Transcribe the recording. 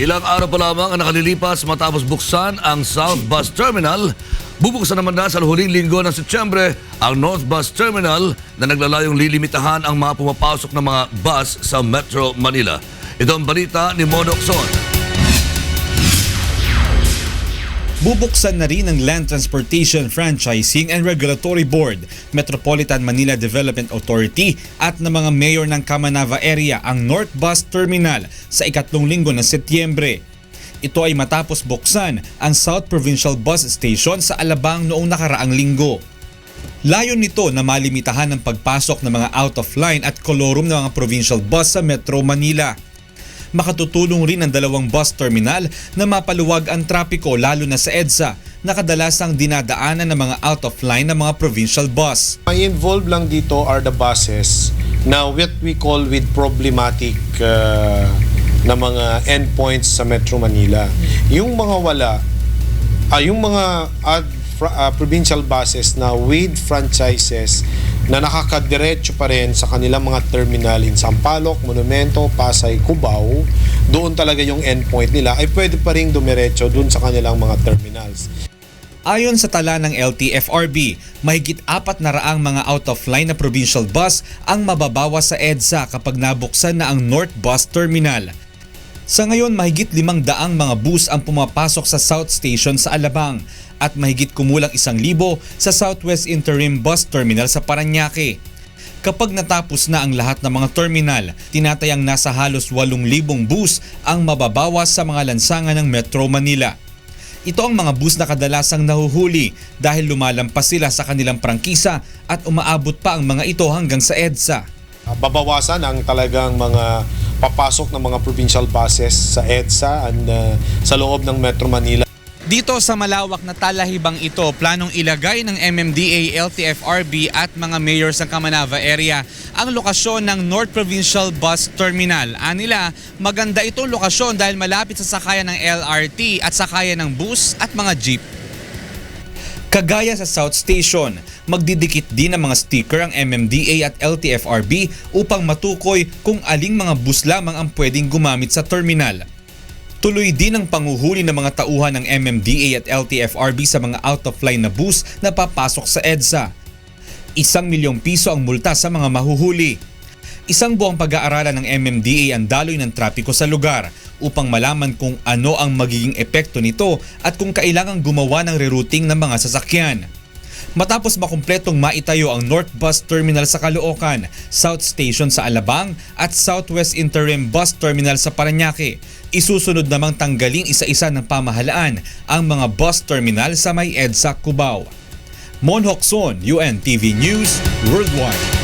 Ilang araw pa lamang ang nakalilipas matapos buksan ang South Bus Terminal. Bubuksan naman na sa huling linggo ng Setyembre ang North Bus Terminal na naglalayong lilimitahan ang mga pumapasok ng mga bus sa Metro Manila. Ito ang balita ni Mono. Bubuksan na rin ang Land Transportation Franchising and Regulatory Board, Metropolitan Manila Development Authority at ng mga mayor ng Kamanava area ang North Bus Terminal sa ikatlong linggo ng Setyembre. Ito ay matapos buksan ang South Provincial Bus Station sa Alabang noong nakaraang linggo. Layon nito na malimitahan ang pagpasok ng mga out-of-line at kolorum ng mga provincial bus sa Metro Manila makatutulong rin ang dalawang bus terminal na mapaluwag ang trapiko lalo na sa EDSA na kadalasang dinadaanan ng mga out of line ng mga provincial bus. Ang involved lang dito are the buses na what we call with problematic uh, na mga endpoints sa Metro Manila. Yung mga wala, ah, yung mga ad, ah, provincial buses na with franchises na nakakadiretso pa rin sa kanilang mga terminal in Sampaloc, Monumento, Pasay, Cubao, doon talaga yung endpoint nila ay pwede pa rin dumiretso doon sa kanilang mga terminals. Ayon sa tala ng LTFRB, mahigit apat na raang mga out-of-line na provincial bus ang mababawas sa EDSA kapag nabuksan na ang North Bus Terminal. Sa ngayon, mahigit limang daang mga bus ang pumapasok sa South Station sa Alabang at mahigit kumulang isang libo sa Southwest Interim Bus Terminal sa Paranaque. Kapag natapos na ang lahat ng mga terminal, tinatayang nasa halos 8,000 bus ang mababawas sa mga lansangan ng Metro Manila. Ito ang mga bus na kadalasang nahuhuli dahil lumalampas sila sa kanilang prangkisa at umaabot pa ang mga ito hanggang sa EDSA. Babawasan ang talagang mga papasok ng mga provincial buses sa EDSA and uh, sa loob ng Metro Manila. Dito sa malawak na talahibang ito, planong ilagay ng MMDA, LTFRB at mga mayors ng Kamanava area ang lokasyon ng North Provincial Bus Terminal. Anila, maganda itong lokasyon dahil malapit sa sakayan ng LRT at sakayan ng bus at mga jeep. Kagaya sa South Station, magdidikit din ng mga sticker ang MMDA at LTFRB upang matukoy kung aling mga bus lamang ang pwedeng gumamit sa terminal. Tuloy din ang panguhuli ng mga tauhan ng MMDA at LTFRB sa mga out-of-line na bus na papasok sa EDSA. Isang milyong piso ang multa sa mga mahuhuli. Isang buwang pag-aaralan ng MMDA ang daloy ng trapiko sa lugar upang malaman kung ano ang magiging epekto nito at kung kailangang gumawa ng rerouting ng mga sasakyan. Matapos makumpletong maitayo ang North Bus Terminal sa Caloocan, South Station sa Alabang at Southwest Interim Bus Terminal sa Paranaque, isusunod namang tanggaling isa-isa ng pamahalaan ang mga bus terminal sa may EDSA Cubao. Mon Hokson, UNTV News, Worldwide.